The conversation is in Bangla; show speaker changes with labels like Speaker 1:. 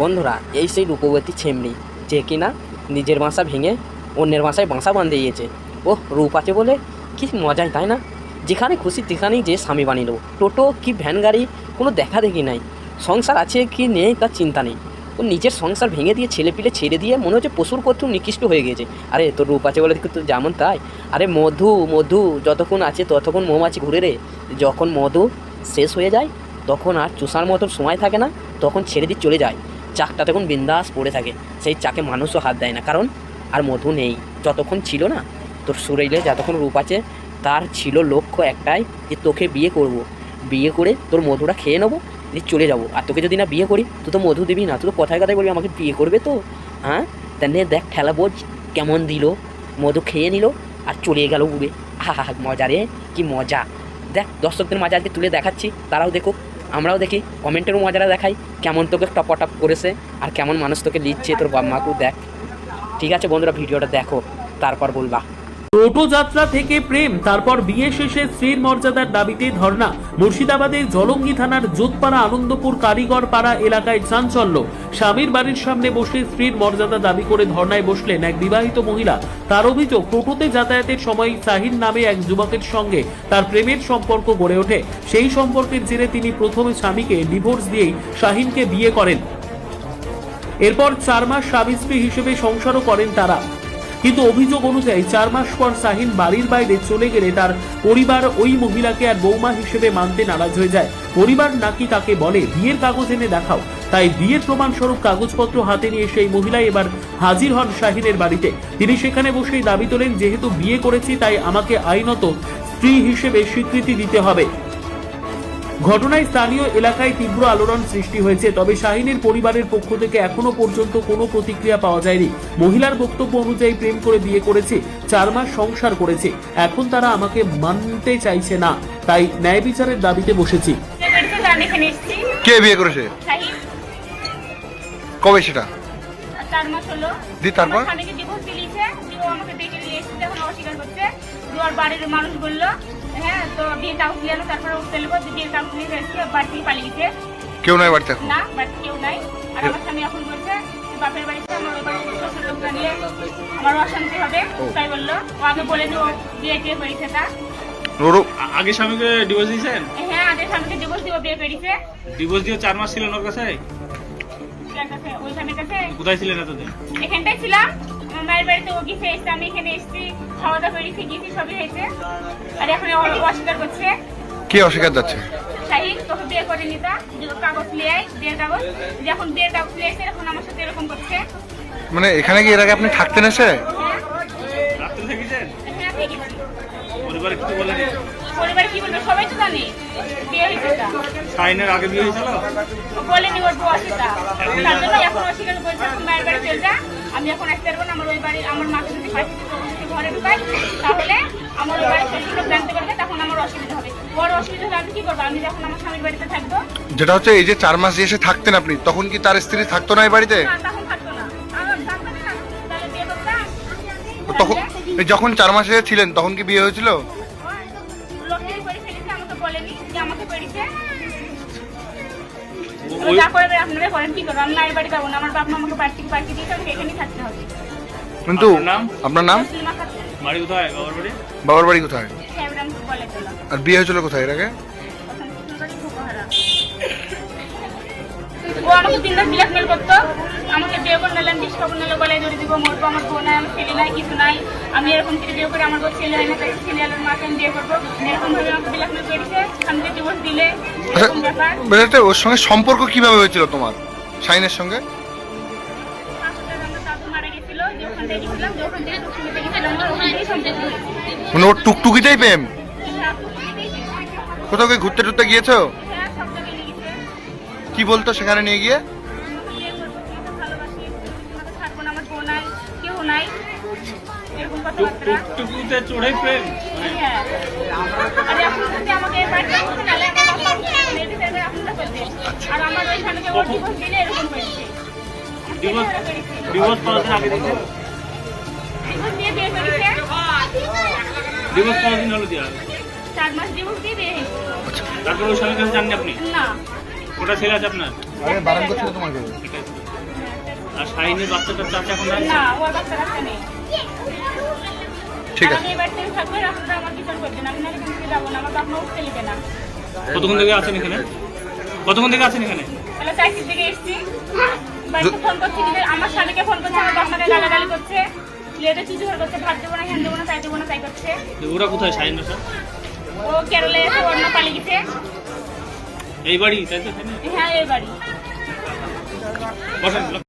Speaker 1: বন্ধুরা, এই সেই রূপবতী ছেমড়ি, যে কিনা নিজের বাসা ভেঙে অন্যের বাসায় বাসা বাঁধে দিয়েছে। ও রূপ আছে বলে? কি মজাই, তাই না? যেখানে খুশি সেখানেই যে স্বামী দেবো টোটো কি ভ্যান গাড়ি, কোনো দেখা দেখি নাই। সংসার আছে কি নেই তার চিন্তা নেই। ও নিজের সংসার ভেঙে দিয়ে ছেলে পিলে ছেড়ে দিয়ে মনে হচ্ছে পশুর কত নিকৃষ্ট হয়ে গেছে আরে, তোর রূপ আছে বলে তো যেমন তাই। আরে, মধু মধু, যতক্ষণ আছে ততক্ষণ মৌমাছি ঘুরে রে। যখন মধু শেষ হয়ে যায়, তখন আর চুষার মতো সময় থাকে না, তখন ছেড়ে দিয়ে চলে যায়। চাকটা তখন বিন্দাস পড়ে থাকে। সেই চাকে মানুষও হাত দেয় না। কারণ আর মধু নেই। যতক্ষণ ছিল না, তোর শরীরে যতক্ষণ রূপ আছে, তার ছিল লক্ষ্য একটাই যে তোকে বিয়ে করব। বিয়ে করে তোর মধুটা খেয়ে নেব দিয়ে চলে যাব। আর তোকে যদি না বিয়ে করি তুই তো মধু দিবি না। তুই তো কথায় কথায় বলবি, আমাকে বিয়ে করবে তো? হ্যাঁ? তেনে দেখ ঠেলা বোঝ কেমন দিল। মধু খেয়ে নিল আর চলে গেল উড়ে। হা হা মজা রে, কি মজা। দেখ, দর্শকদের মাঝে আজকে তুলে দেখাচ্ছি। তারাও দেখুক। আমরাও দেখি কমেন্টের মজারা দেখাই কেমন তোকে টপটপ করেছে আর কেমন মানুষ তোকে লিখছে তোর বাপ মাকেও দেখ। ঠিক আছে বন্ধুরা, ভিডিওটা দেখো, তারপর বলবা।
Speaker 2: টোটো যাত্রা থেকে প্রেম, তারপর বিয়ে শেষে স্ত্রীর মর্যাদার দাবিতে ধর্ণা। মুর্শিদাবাদের জলঙ্গি থানার জোতপাড়া আনন্দপুর কারিগর পাড়া এলাকায় চাঞ্চল্য। স্বামীর বাড়ির সামনে বসে স্ত্রীর মর্যাদা দাবি করে ধর্নায় বসলেন এক বিবাহিত মহিলা। তার অভিযোগ, টোটোতে যাতায়াতের সময় সাহিন নামে এক যুবকের সঙ্গে তার প্রেমের সম্পর্ক গড়ে ওঠে। সেই সম্পর্কের জেরে তিনি প্রথমে স্বামীকে ডিভোর্স দিয়েই শাহিনকে বিয়ে করেন। এরপর চার মাস স্বামী স্ত্রী হিসেবে সংসারও করেন তারা। কিন্তু অভিযোগ অনুযায়ী চার মাস পর শাহিন বাড়ির বাইরে চলে গেলে তার পরিবার ওই মহিলাকে আর বৌমা হিসেবে মানতে নারাজ হয়ে যায়। পরিবার নাকি তাকে বলে, বিয়ের কাগজ এনে দেখাও। তাই বিয়ের প্রমাণস্বরূপ কাগজপত্র হাতে নিয়ে সেই মহিলা এবার হাজির হন শাহিনের বাড়িতে। তিনি সেখানে বসেই দাবি তোলেন, যেহেতু বিয়ে করেছি, তাই আমাকে আইনত স্ত্রী হিসেবে স্বীকৃতি দিতে হবে। ঘটনায় স্থানীয় এলাকায় তীব্র আলোড়ন সৃষ্টি হয়েছে তবে শাহিনের পরিবারের পক্ষ থেকে এখনও পর্যন্ত কোনো প্রতিক্রিয়া পাওয়া যায়নি। মহিলার বক্তব্য অনুযায়ী প্রেম করে বিয়ে করেছে চার মাস সংসার করেছে। এখন তারা আমাকে মানতে চাইছে না তাই ন্যায় বিচারের দাবিতে বসেছি।
Speaker 3: কে বিয়ে করেছে? কবে সেটা?
Speaker 4: চার মাস হলো
Speaker 3: দি তারপর?
Speaker 4: স্বামীকে ডিভোর্স দিয়েছে যে আমাকে দেখে নিয়ে এসেছে এখন অস্বীকার করছে বাড়ির মানুষ বলল হ্যাঁ তো বিয়ে কাগজ এলো তারপরে ও ফেলব বিয়ের কাগজ নিয়ে এসেছি বাড়ি পালিয়ে গেছে
Speaker 3: কেউ নয় বাড়িতে এখন?
Speaker 4: না বাড়িতে কেউ নাই। আর আমার স্বামী এখন বলছে বাপের বাড়িতে আমার ওই বাড়িতে শ্বশুর লোক জানলে আমার অশান্তি হবে। তাই বলল। ও আগে বলে যে ও বিয়ে টিয়ে করেছে তা।
Speaker 5: আগে স্বামীকে ডিভোর্স দিয়েছেন?
Speaker 4: হ্যাঁ আগে স্বামীকে ডিভোর্স দিব বিয়ে করেছে।
Speaker 5: ডিভোর্স দিয়ে চার মাস ছিলেন ওর কাছে?
Speaker 4: কাছে ওই স্বামীর কাছে।
Speaker 5: কোথায় ছিলেন এতদিন?
Speaker 4: এখানটাই ছিলাম। আমার মায়ের বাড়িতে ও গেছে আমি এখানে এসেছি খাওয়া দাওয়া করেছি গেছি সবই হয়েছে। আর এখন অস্বীকার করছে।
Speaker 3: কি অস্বীকার যাচ্ছে
Speaker 4: শাহিন তোকে বিয়ে করে নিতা কাগজ নিয়ে আয় বিয়ের কাগজ। যখন বিয়ের কাগজ নিয়ে এখন আমার সাথে এরকম করছে।
Speaker 3: মানে এখানে কি এর আগে আপনি থাকতেন এসে?
Speaker 5: পরিবারে কিছু বলেনি?
Speaker 4: পরিবার কি বলবে? সবাই তো জানে। বিয়ে হয়েছে
Speaker 5: সাইনের আগে বিয়ে হয়েছিল?
Speaker 4: বলেনি ওর বউ আছে তা। তার জন্য এখন অস্বীকার করছে এখন মায়ের বাড়ি চলে যা। আমি এখন আসতে পারব না আমার ওই বাড়ি আমার মাকে যদি পাঠিয়ে ঘরে ঢুকাই তাহলে আমার ওই শ্বশুর লোক জানতে পারবে তখন আমার অসুবিধা হবে। বড় অসুবিধা হলে আমি কি করব? আমি যখন আমার স্বামীর বাড়িতে থাকব?
Speaker 3: যেটা হচ্ছে এই যে চার মাস এসে থাকতেন আপনি তখন কি তার স্ত্রী থাকতো না এই বাড়িতে? বাড়ি চার মাসে ছিলেন তখন কি বিয়ে হয়েছিল? কিন্তু
Speaker 5: আপনার নাম? বাবার বাড়ি?
Speaker 3: কোথায়? আর বিয়ে হয়েছিল কোথায় এর আগে?
Speaker 4: আমাকে তিনবার ব্ল্যাকমেল করতো। আমাকে বিয়ে করে নিলাম বিষ খবর নিলে বলে ধরে দিব মরবো আমার বউ নাই আমার ছেলে নাই কিছু নাই। আমি এরকম থেকে বিয়ে করে আমার বউ ছেলে হয় না তাই ছেলে আলোর মাকে আমি বিয়ে করব। এরকম ভাবে আমাকে ব্ল্যাকমেল করেছে আমি ডিভোর্স দিলে
Speaker 3: আচ্ছা
Speaker 4: এরকম ব্যাপার।
Speaker 3: ওর সঙ্গে সম্পর্ক কীভাবে হয়েছিল তোমার? শাইনের সঙ্গে? মানে ওর টুকটুকিতেই প্রেম। কোথাও ঘুরতে টুরতে গিয়েছো? কি বলতো সেখানে নিয়ে গিয়ে।
Speaker 5: টুকটুকুতে চড়ে প্রেম। ডিভোর্স কতদিন
Speaker 4: দিয়ে চার মাস দিয়ে বিয়ে
Speaker 5: তারপর ওই স্বামীর কাছে জাননি আপনি?
Speaker 4: না।
Speaker 5: ওটা ছেলে আছে আপনার?
Speaker 3: আরে বারণ করছিল তোমাকে
Speaker 5: ঠিক আছে। আর শাহিনের বাচ্চাটার চাচা এখন আছে?
Speaker 4: না ওর বাচ্চা কাচ্চা নেই।
Speaker 3: ঠিক আছে।
Speaker 4: আমি এবার থেকে থাকব রাস্তাটা আমার কিছু করবে। না আমি না থেকে যাব না আমার বাপ মা উঠতে নিবে না।
Speaker 5: কতক্ষণ থেকে আছেন এখানে? কতক্ষণ থেকে আছেন এখানে?
Speaker 4: তাহলে চাকরির দিকে এসছি। বাড়িতে ফোন করছি কিন্তু আমার স্বামীকে ফোন করছে আমার বাপমাকে গালাগালি করছে। লেটে চুচু ঘর করছে ভাত দেবো না হ্যান দেবো না তাই দেবো না তাই করছে।
Speaker 5: ওরা কোথায়? স্যার
Speaker 4: ও কেরলে অন্য পালিয়ে গেছে।
Speaker 5: এই বাড়ি তাই তো?
Speaker 4: হ্যাঁ এই বাড়ি।
Speaker 5: বসেন।